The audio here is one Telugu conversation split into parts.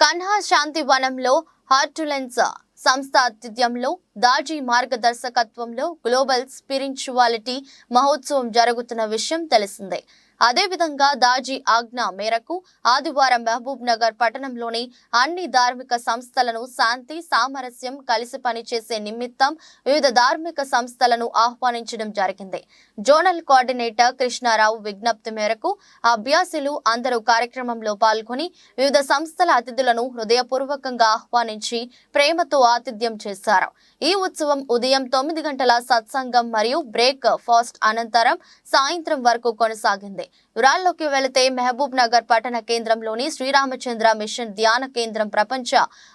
కన్హా శాంతి వనంలో హార్టులెన్స్ సంస్థ ఆతిథ్యంలో దాజీ మార్గదర్శకత్వంలో గ్లోబల్ స్పిరిచువాలిటీ మహోత్సవం జరుగుతున్న విషయం తెలిసిందే. అదేవిధంగా దాజీ ఆజ్ఞ మేరకు ఆదివారం మహబూబ్ నగర్ పట్టణంలోని అన్ని ధార్మిక సంస్థలను శాంతి సామరస్యం కలిసి పనిచేసే నిమిత్తం వివిధ ధార్మిక సంస్థలను ఆహ్వానించడం జరిగింది. జోనల్ కోఆర్డినేటర్ కృష్ణారావు విజ్ఞప్తి మేరకు అభ్యాసులు అందరూ కార్యక్రమంలో పాల్గొని వివిధ సంస్థల అతిథులను హృదయపూర్వకంగా ఆహ్వానించి ప్రేమతో ఆతిథ్యం చేశారు. ఈ ఉత్సవం ఉదయం తొమ్మిది గంటల సత్సంగం మరియు బ్రేక్ ఫాస్ట్ అనంతరం సాయంత్రం వరకు కొనసాగింది. వివరాల్లోకి వెళితే మహబూబ్ నగర్ పట్టణ కేంద్రంలోని శ్రీరామచంద్ర మిషన్ ధ్యాన కేంద్రం ప్రపంచ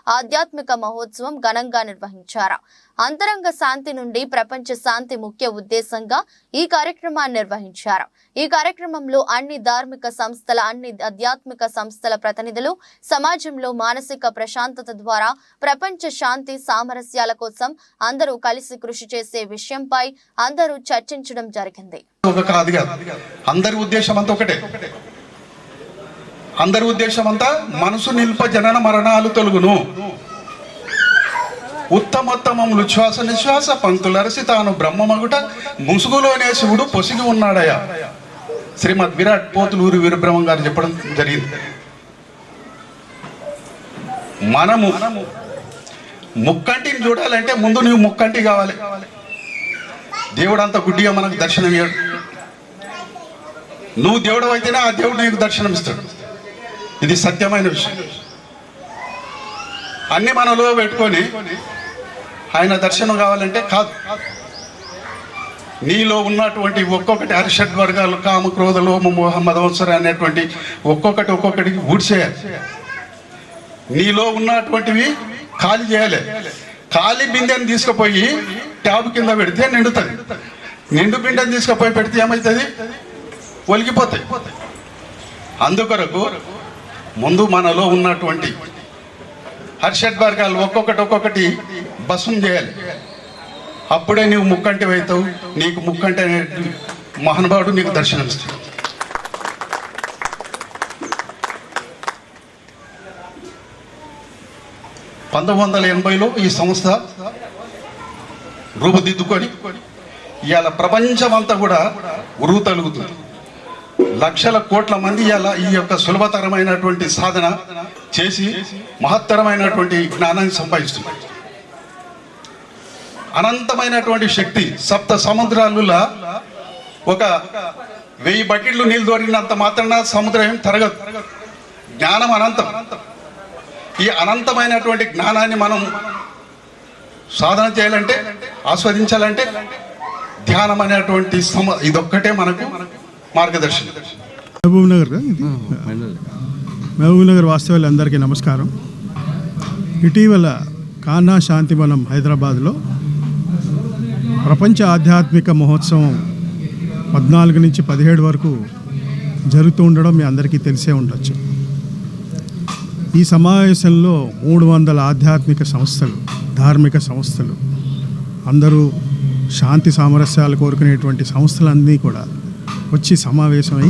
ఆధ్యాత్మిక మహోత్సవం ఘనంగా నిర్వహించారు. అంతరంగ శాంతి నుండి ప్రపంచ శాంతి ముఖ్య ఉద్దేశంగా ఈ కార్యక్రమాన్ని నిర్వహించారు. ఈ కార్యక్రమంలో అన్ని ధార్మిక సంస్థల అన్ని ఆధ్యాత్మిక సంస్థల ప్రతినిధులు సమాజంలో మానసిక ప్రశాంతత ద్వారా ప్రపంచ శాంతి సామరస్యాల కోసం అందరూ కలిసి కృషి చేసే విషయంపై అందరూ చర్చించడం జరిగింది. అందరి ఉద్దేశం అంతా ఒకటే. అందరి ఉద్దేశం అంతా మనసు నిల్ప జనన మరణాలు తొలుగును. ఉత్తమోత్తమములు శ్వాస నిశ్వాస పంక్తులరసి తాను బ్రహ్మమగుట ముసుగులోనే శివుడు పొసిగి ఉన్నాడయా శ్రీమద్ విరాట్ పోతులూరి వీరబ్రహ్మం గారు చెప్పడం జరిగింది. మనము ముక్కంటిని చూడాలంటే ముందు నువ్వు ముక్కంటి కావాలి. దేవుడు అంత గుడ్డిగా మనకు దర్శనం ఇవ్వడు నువ్వు దేవుడు అయితేనే ఆ దేవుడు నీకు దర్శనం ఇస్తాడు. ఇది సత్యమైన విషయం. అన్ని మనలో పెట్టుకొని ఆయన దర్శనం కావాలంటే కాదు. నీలో ఉన్నటువంటి ఒక్కొక్కటి అరిషడ్ వర్గాలు కామ క్రోధ లోమ మోహ మదవసర అనేటువంటి ఒక్కొక్కటి ఒక్కొక్కటికి ఊడ్చేయాలి. నీలో ఉన్నటువంటివి ఖాళీ చేయాలి. ఖాళీ బిందెని తీసుకుపోయి ట్యాబ్ కింద పెడితే నిండుతుంది. నిండు బిండెని తీసుకుపోయి పెడితే ఏమవుతుంది ఒలిగిపోతాయి. అందుకొరకు ముందు మనలో ఉన్నటువంటి హర్షడ్ వర్గాలు ఒక్కొక్కటి ఒక్కొక్కటి భస్మం చేయాలి. అప్పుడే నీవు ముక్కంటి అవుతావు. నీకు ముక్కంటి అనే మహానుభావుడు నీకు దర్శనమిస్తాడు పంతొమ్మిది వందల ఎనభైలో ఈ సంస్థ రూపుదిద్దుకొని ఇవాళ ప్రపంచమంతా కూడా ఉరువు తలుగుతుంది లక్షల కోట్ల మంది ఇవాళ ఈ యొక్క సులభతరమైనటువంటి సాధన చేసి మహత్తరమైనటువంటి జ్ఞానాన్ని సంపాదిస్తున్నారు. అనంతమైనటువంటి శక్తి సప్త సముద్రాలలో ఒక వెయ్యి బకెట్లు నీళ్ళు దొరికినంత మాత్రాన సముద్రం ఏం తరగదు. జ్ఞానం అనంతం. ఈ అనంతమైనటువంటి జ్ఞానాన్ని మనం సాధన చేయాలంటే ఆస్వాదించాలంటే ధ్యానం అనేటువంటి సమ ఇదొక్కటే మనకు మార్గదర్శనం. మహబూబ్ నగర్ మహబూబ్ నగర్. వాస్తవ్యులందరికీ నమస్కారం. ఇటీవల కానా శాంతివనం హైదరాబాద్లో ప్రపంచ ఆధ్యాత్మిక మహోత్సవం పద్నాలుగు నుంచి పదిహేడు వరకు జరుగుతూ ఉండడం మీ అందరికీ తెలిసే ఉండొచ్చు. ఈ సమావేశంలో మూడు వందల ఆధ్యాత్మిక సంస్థలు ధార్మిక సంస్థలు అందరూ శాంతి సామరస్యాలు కోరుకునేటువంటి సంస్థలన్నీ కూడా వచ్చి సమావేశమై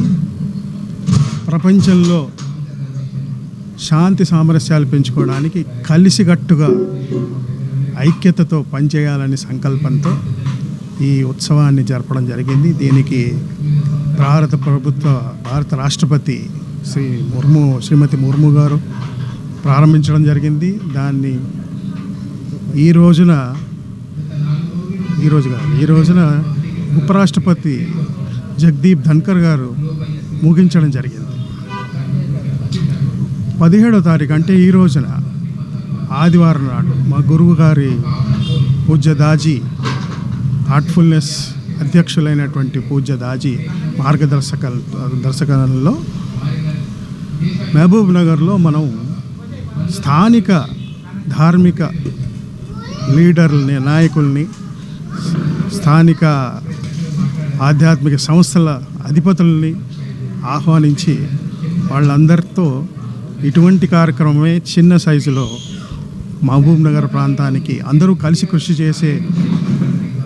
ప్రపంచంలో శాంతి సామరస్యాలు పెంచుకోవడానికి కలిసికట్టుగా ఐక్యతతో పనిచేయాలనే సంకల్పంతో ఈ ఉత్సవాన్ని జరపడం జరిగింది. దీనికి భారత ప్రభుత్వ భారత రాష్ట్రపతి శ్రీ ముర్ము శ్రీమతి ముర్ము గారు ప్రారంభించడం జరిగింది. దాన్ని ఈ రోజున ఈ రోజు కాదు ఈ రోజున ఉపరాష్ట్రపతి జగదీప్ ధన్కర్ గారు ముగించడం జరిగింది. పదిహేడో తారీఖు అంటే ఈ రోజున ఆదివారం నాడు మా గురువు గారి పూజ్య దాజీ హార్ట్ఫుల్నెస్ అధ్యక్షులైనటువంటి పూజ్య దాజీ మార్గదర్శక దర్శకంలో మహబూబ్ నగర్లో మనం స్థానిక ధార్మిక లీడర్లని నాయకుల్ని స్థానిక ఆధ్యాత్మిక సంస్థల అధిపతుల్ని ఆహ్వానించి వాళ్ళందరితో ఇటువంటి కార్యక్రమమే చిన్న సైజులో మహబూబ్ నగర్ ప్రాంతానికి అందరూ కలిసి కృషి చేసే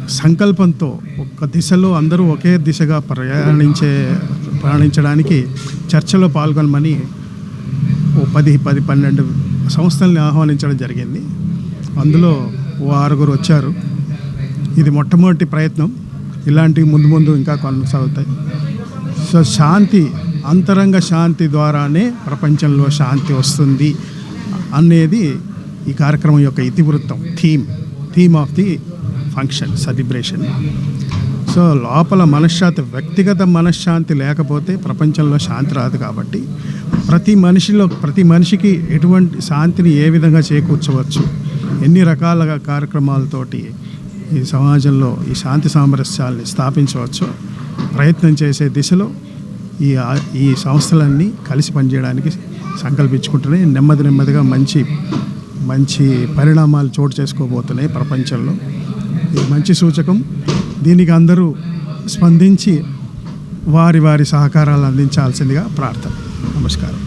సంకల్పంతో ఒక దిశలో అందరూ ఒకే దిశగా ప్రయాణించే ప్రయాణించడానికి చర్చలో పాల్గొనమని ఓ పది పది పన్నెండు సంస్థల్ని ఆహ్వానించడం జరిగింది. అందులో ఓ ఆరుగురు వచ్చారు. ఇది మొట్టమొదటి ప్రయత్నం. ఇలాంటివి ముందు ముందు ఇంకా కొనసాగుతాయి. సో శాంతి అంతరంగ శాంతి ద్వారానే ప్రపంచంలో శాంతి వస్తుంది అనేది ఈ కార్యక్రమం యొక్క ఇతివృత్తం theme theme of the function celebration so లోపల మనశ్శాంతి వ్యక్తిగత మనశ్శాంతి లేకపోతే ప్రపంచంలో శాంతి రాదు కాబట్టి ప్రతి మనిషిలో ప్రతి మనిషికి ఎటువంటి శాంతిని ఏ విధంగా చేకూర్చవచ్చు? ఎన్ని రకాలుగా కార్యక్రమాలతోటి ఈ సమాజంలో ఈ శాంతి సామరస్యాల్ని స్థాపించవచ్చో ప్రయత్నం చేసే దిశలో ఈ ఈ సంస్థలన్నీ కలిసి పనిచేయడానికి సంకల్పించుకుంటున్నాయి. నెమ్మది నెమ్మదిగా మంచి మంచి పరిణామాలు చోటు చేసుకోబోతున్నాయి ప్రపంచంలో. ఇది మంచి సూచకం. దీనికి అందరూ స్పందించి వారి వారి సహకారాలు అందించాల్సిందిగా ప్రార్థన. నమస్కారం.